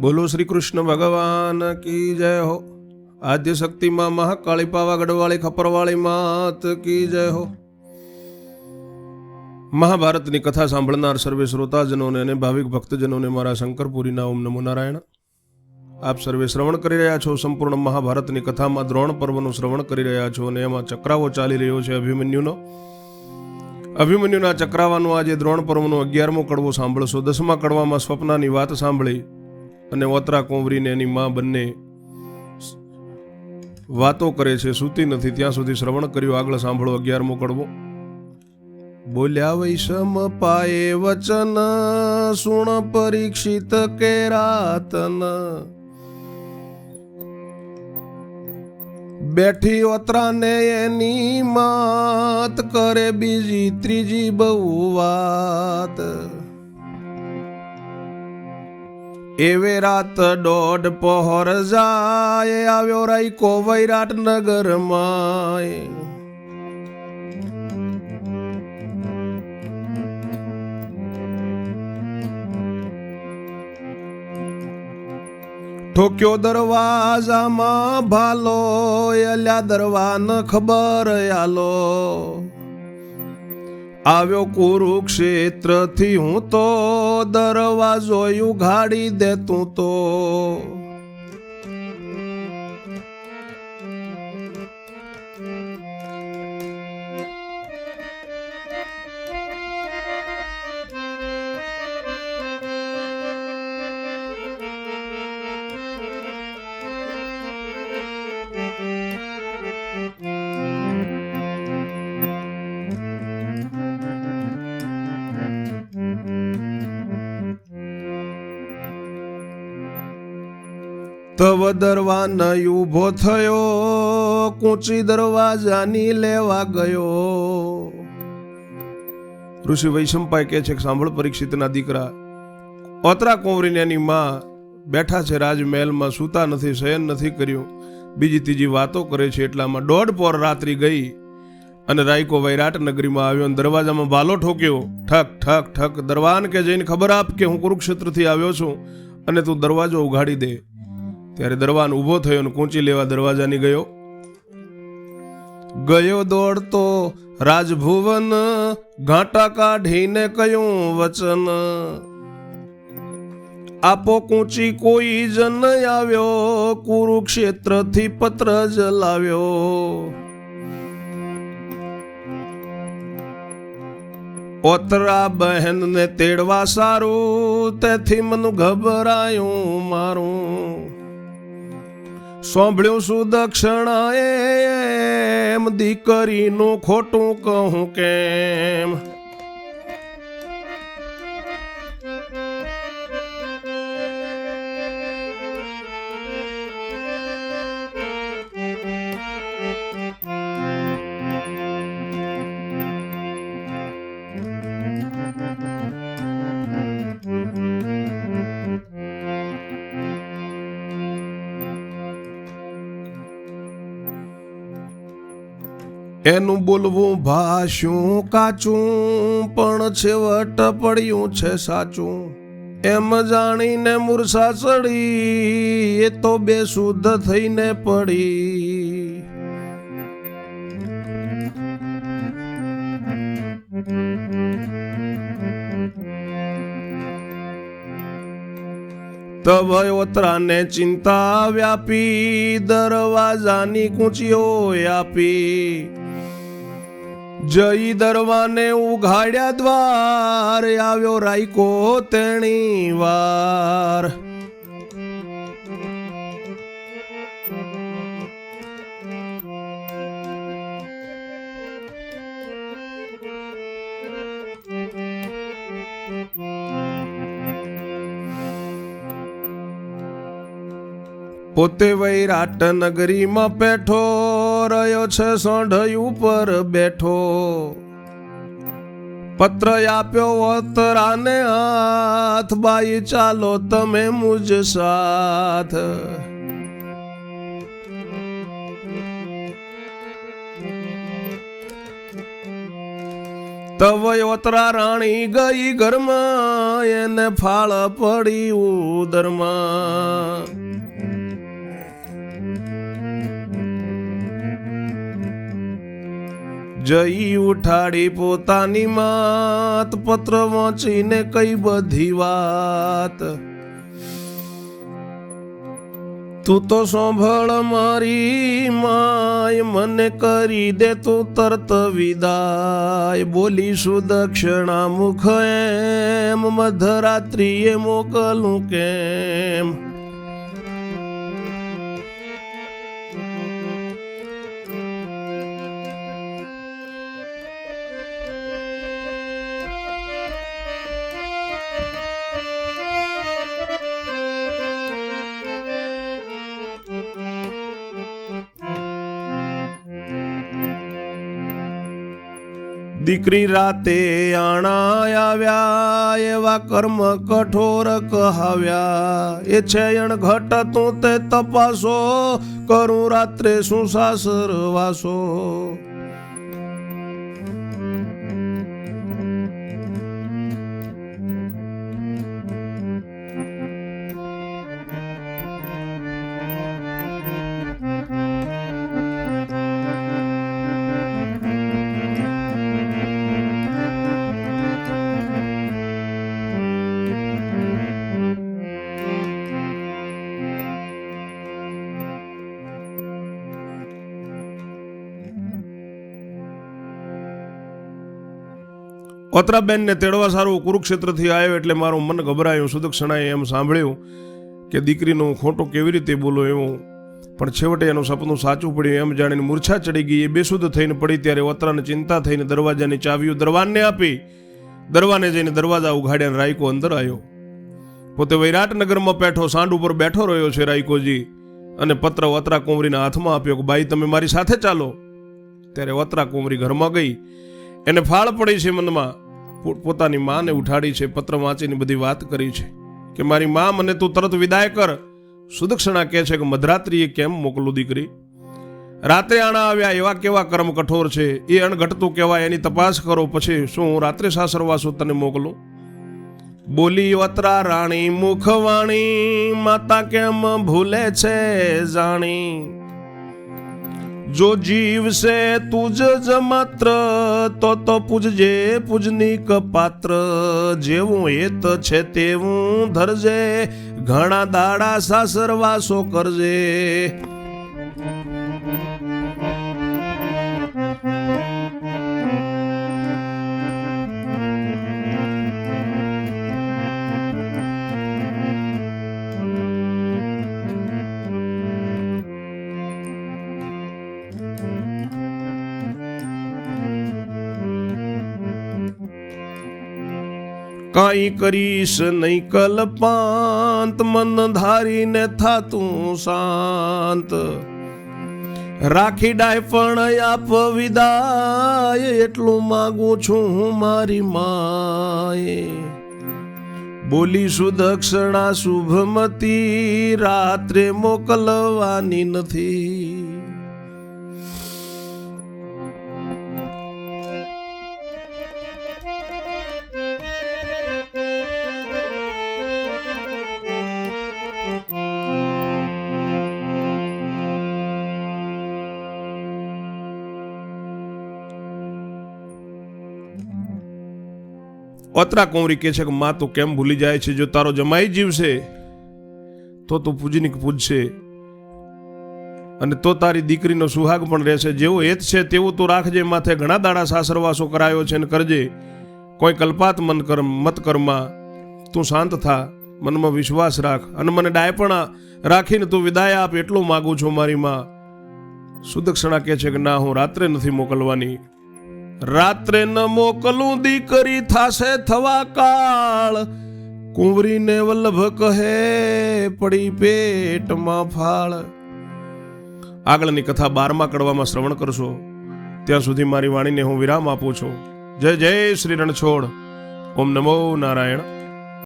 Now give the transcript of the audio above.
બોલો શ્રી કૃષ્ણ ભગવાન કી જય હો? આદ્ય શક્તિમાં મહાકાળી પાવાગઢવાળી ખપરવાળી માત કી જય હો? મહાભારતની કથા સાંભળનાર સર્વે શ્રોતાજનોને અને ભાવિક ભક્તજનોને મારા શંકરપુરીના ઓમ નમો નારાયણ. આપ સર્વે શ્રવણ કરી રહ્યા છો, સંપૂર્ણ મહાભારતની કથામાં દ્રોણ પર્વનું શ્રવણ કરી રહ્યા છો અને એમાં ચક્રાવો ચાલી રહ્યો છે અભિમન્યુનો. અભિમન્યુના ચક્રાવાનું આજે દ્રોણ પર્વનો અગિયારમો કડવો સાંભળશો. દસમા કડવામાં સ્વપ્નાની વાત સાંભળી. અને ઓતરા કોંવરીને એની મા બંને વાતો કરે છે, સૂતી નથી. ત્યાં સુધી શ્રવણ કર્યું, આગળ સાંભળો અગિયારમો કડવો બોલ્યા વૈષમ પાયે વચન, સુણ પરીક્ષિત કેરાતન બેઠી ઓતરાને એની માત કરે બીજી ત્રીજી બહુ વાત. એવે રાત દોઢ પહોર જાય, આવ્યો રાઈકો વૈરાટ નગર માય ઠોક્યો દરવાજામાં ભાલો અલ્યા દરવાન ખબર આલો. આવ્યો કુરુક્ષેત્રથી હું તો દરવાજો ઉઘાડી દેતું તો. તવ દરવાન ઊભો થયો, કૂંચી દરવાજાની લેવા ગયો. ઋષિ વૈશંપાય કહે છે કે સાંભળ પરીક્ષિતના દીકરા, ઓતરા કોંવરીને એની માં બેઠા છે રાજમહેલમાં, સૂતા નથી, શયન નથી કર્યું. બીજી ત્રીજી વાતો કરે છે, એટલામાં દોઢ પોર રાત્રિ ગઈ અને રાયકો વૈરાટ નગરીમાં આવ્યો અને દરવાજામાં ભાલો ઠોક્યો. ઠક ઠક ઠક, દરવાન કે જઈને ખબર આપ કે હું કુરુક્ષેત્રથી આવ્યો છું અને તું દરવાજો ઉઘાડી દે. ત્યારે દરવાન ઊભો થયો અને કૂંચી લેવા દરવાજાની ગયો. ગયો દોડતો રાજભુવન, ઘાટા કાઢીને કયું વચન? આપો કૂંચી કોઈ જન આવ્યો, કુરુક્ષેત્રથી પત્ર જલાવ્યો ઓતરા બહેનને તેડવા સારું, તેથી મન ગભરાયું મારું. સાંભળ્યું શું દક્ષિણા એમ દીકરીનું ખોટું કહું કેમ? એનું બોલવું ભાષ્યું, કાચું, પણ છેવટ પડ્યું છે સાચું. એમ જાણીને મૂર્છા ચડી એ તો બેશુદ્ધ થઈને પડી. તવયોત્રાને ચિંતા વ્યાપી, દરવાજાની કૂંચીઓ આપી જઈ દરવાને ઉઘાડ્યા દ્વાર આવ્યો રાયકો તેણી વાર. પોતે વૈરાટ નગરીમાં બેઠો રહ્યો છે સોંઢ ઉપર બેઠો. પત્ર આપ્યો વતરાને હાથ, બાઈ ચાલો તમે મુજ સાથ. તવયોતરા રાણી ગઈ ઘરમાં, એને ફાળ પડી ઉદરમાં. જઈ ઉઠાડી પોતાની માત, પત્ર વાંચીને કઈ બધી વાત. તું તો સાંભળ મારી માય, મને કરી દે તું તરત વિદાય. બોલીશું દક્ષિણા મુખ એમ, મધરાત્રિએ મોકલું કેમ? દીકરી રાતે આણા આવ્યા એવા કર્મ કઠોર કહાવ્યા એ છે ઘટ તું તે તપાસો, કરું રાત્રે શું સાસર વાસો. ઓતરાબેનને તેડવા સારું કુરુક્ષેત્રથી આવ્યો એટલે મારું મન ગભરાયું. સુદક્ષણાએ એમ સાંભળ્યું કે દીકરીનું ખોટું કેવી રીતે બોલો એવું. પણ છેવટે એનું સપનું સાચું પડ્યું. એમ જાણીને મૂર્છા ચડી ગઈ. એ બેસુદ્ધ થઈને પડી ત્યારે વત્રાને ચિંતા થઈને દરવાજાની ચાવીઓ દરવાનને આપી. દરવાને જઈને દરવાજા ઉઘાડ્યા રાયકો અંદર આવ્યો. પોતે વૈરાટનગરમાં બેઠો સાંડ ઉપર બેઠો રહ્યો છે રાયકોજી. અને પત્ર વતરા કુંવરીના હાથમાં આપ્યો કે, ભાઈ, તમે મારી સાથે ચાલો. ત્યારે વતરા કુંવરી ઘરમાં ગઈ. એને ફાળ પડી છે મનમાં. પોતાની માને ઉઠાડી છે, પત્ર વાંચીને બધી વાત કરી છે કે મારી મા મને તું તરત વિદાય કર. સુદક્ષણા કહે છે કે, મધરાત્રિએ કેમ મોકલું દીકરી? રાત્રે આણા આવ્યા, એવા કેવા કર્મ કઠોર છે? એ અણઘટતું કહેવાય, એની તપાસ કરો, પછી શું હું રાત્રે સાસરવાસું તને મોકલું? બોલી વતરા, રાણી મુખવાણી, માતા કેમ ભૂલે છે જાણી? જો જીવશે તુજ જ માત્ર, તો તો પૂજજે પૂજનીક પાત્ર. જેવું હેત છે તેવું ધરજે, ઘણા દાડા સાસરવાસો કરજે. કાંઈ કરીશ નહીં કલ્પાંત, મન ધારીને થાતું શાંત. રાખી ડાય પણ આપ વિદાય, એટલું માગું છું હું મારી માએ. બોલી સુદક્ષણા શુભમતી, રાત્રે મોકલવાની નથી. ઓતરા કુંવરી કહે છે કે, માં, તું કેમ ભૂલી જાય છે? જો તારો જમાઈ જીવશે તો તું પૂજનીક પૂજશે. અને તો તારી દીકરીનો સુહાગ પણ રહેશે. જેવો હેત છે, તેવું તું રાખજે. માથે ઘણા દાડા સાસરવાસો કરાયો છે ને કરજે. કોઈ કલ્પાત મન કર, મત કરમાં. તું શાંત થા. મનમાં વિશ્વાસ રાખ. અને મને ડાયપણા રાખીને તું વિદાય આપ. એટલું માગું છું મારી માં. સુદક્ષણા કહે છે કે, ના, હું રાત્રે નથી મોકલવાની. રાત્રે ન મોકલું દીકરી થાશે થવા કાળ. કુંવરીને વલ્લભ કહે, પડી પેટમાં ફાળ. આગળની કથા બારમા કડવામાં શ્રવણ કરશો. ત્યાં સુધી મારી વાણીને હું વિરામ આપું છું. જય જય શ્રી રણછોડ. ઓમ નમો નારાયણ.